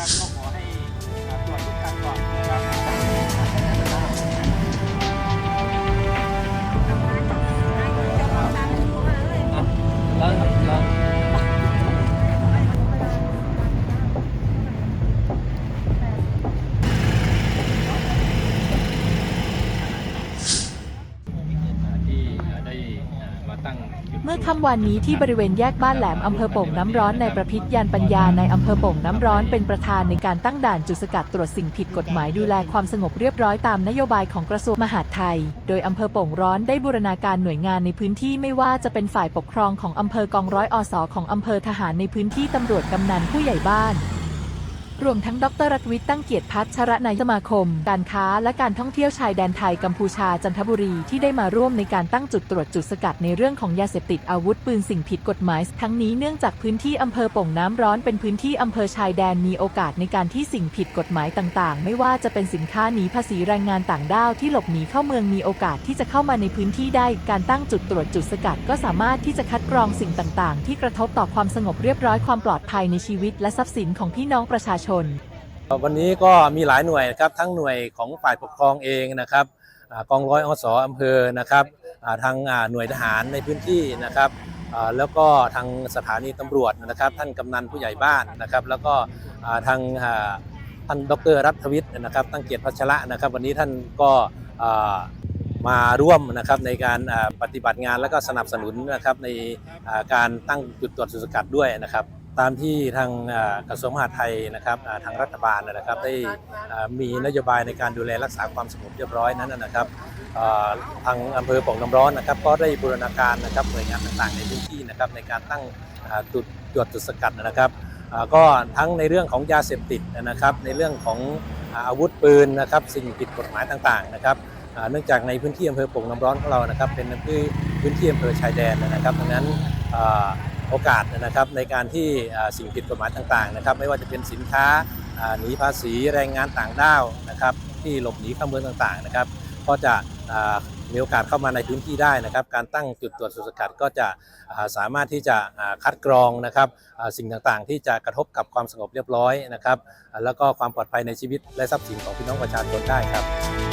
นะครับก็ขอให้ตรวจทุกครั้งก่อนนะครับแล้วแล้ว ตั้งจุด เมื่อค่ำวันนี้ที่บริเวณแยกบ้านแหลมอำเภอโป่งน้ำร้อนในประพิษยานปัญญาในอำเภอโป่งน้ำร้อนเป็นประธานในการตั้งด่านจุดสกัดตรวจสิ่งผิดกฎหมายดูแลความสงบเรียบร้อยตามนโยบายของกระทรวงมหาดไทย โดยอำเภอโป่งร้อนได้บูรณาการหน่วยงานในพื้นที่ไม่ว่าจะเป็นฝ่ายปกครองของอำเภอกองร้อยอสของอำเภอทหารในพื้นที่ตำรวจกำนันผู้ใหญ่บ้าน รวมทั้งดรรัตวิทย์ตั้งเกียรติพัชรนายสมาคม การค้าและการท่องเที่ยวชายแดนไทยกัมพูชาจันทบุรีที่ได้มาร่วมในการตั้งจุดตรวจจุดสกัดในเรื่องของยาเสพติดอาวุธปืนสิ่งผิดกฎหมาย ทั้งนี้เนื่องจากพื้นที่อำเภอป่งน้ำร้อนเป็นพื้นที่อำเภอชายแดนมีโอกาสในการที่สิ่งผิดกฎหมายต่าง ๆ ไม่ว่าจะเป็นสินค้าหนีภาษีแรงงานต่างด้าวที่หลบหนีเข้าเมืองมีโอกาสที่จะเข้ามาในพื้นที่ได้ การตั้งจุดตรวจจุดสกัดก็สามารถที่จะคัดกรองสิ่งต่าง ๆ ที่กระทบต่อความสงบเรียบร้อยความปลอดภัยในชีวิตและทรัพย์สินของพี่น้องประชาชนวันนี้ก็มีหลายหน่วยนะครับทั้งหน่วยของฝ่ายปกครองเองนะครับกองร้อยอสอำเภอนะครับทางหน่วยทหารในพื้นที่นะครับแล้วก็ทางสถานีตำรวจนะครับ ท่านกำนันผู้ใหญ่บ้านนะครับ แล้วก็ทางท่านดรรัฐวิทย์นะครับ ตั้งเกียรติพัชระนะครับ วันนี้ท่านก็มาร่วมนะครับในการปฏิบัติงานและก็สนับสนุนนะครับในการตั้งจุดตรวจจุสกัดด้วยนะครับ ตามที่ทางกระทรวงมหาดไทยนะครับทางรัฐบาลนะครับได้มีนโยบายในการดูแลรักษาความสงบเรียบร้อยนั้นนะครับทางอำเภอปงน้ำร้อนนะครับ ก็ได้บูรณาการนะครับหน่วยงานต่างๆในพื้นที่นะครับในการตั้งจุดตรวจจุดสกัดนะครับก็ทั้งในเรื่องของยาเสพติดนะครับ ในเรื่องของอาวุธปืนนะครับสิ่งผิดกฎหมายต่างๆนะครับเนื่องจากในพื้นที่อำเภอปงน้ำร้อนของเรานะครับ เป็นพื้นที่อำเภอชายแดนนะครับดังนั้น โอกาสนะครับในการที่สิ่งผิดกฎหมายต่างๆนะครับไม่ว่าจะเป็นสินค้าหนีภาษีแรงงานต่างด้าวนะครับที่หลบหนีเข้าเมืองต่างๆนะครับก็จะมีโอกาสเข้ามาในพื้นที่ได้นะครับ การตั้งจุดตรวจสุสกัดก็จะสามารถที่จะคัดกรองนะครับสิ่งต่างๆ ที่จะกระทบกับความสงบเรียบร้อยนะครับ แล้วก็ความปลอดภัยในชีวิตและทรัพย์สินของพี่น้องประชาชนได้ครับ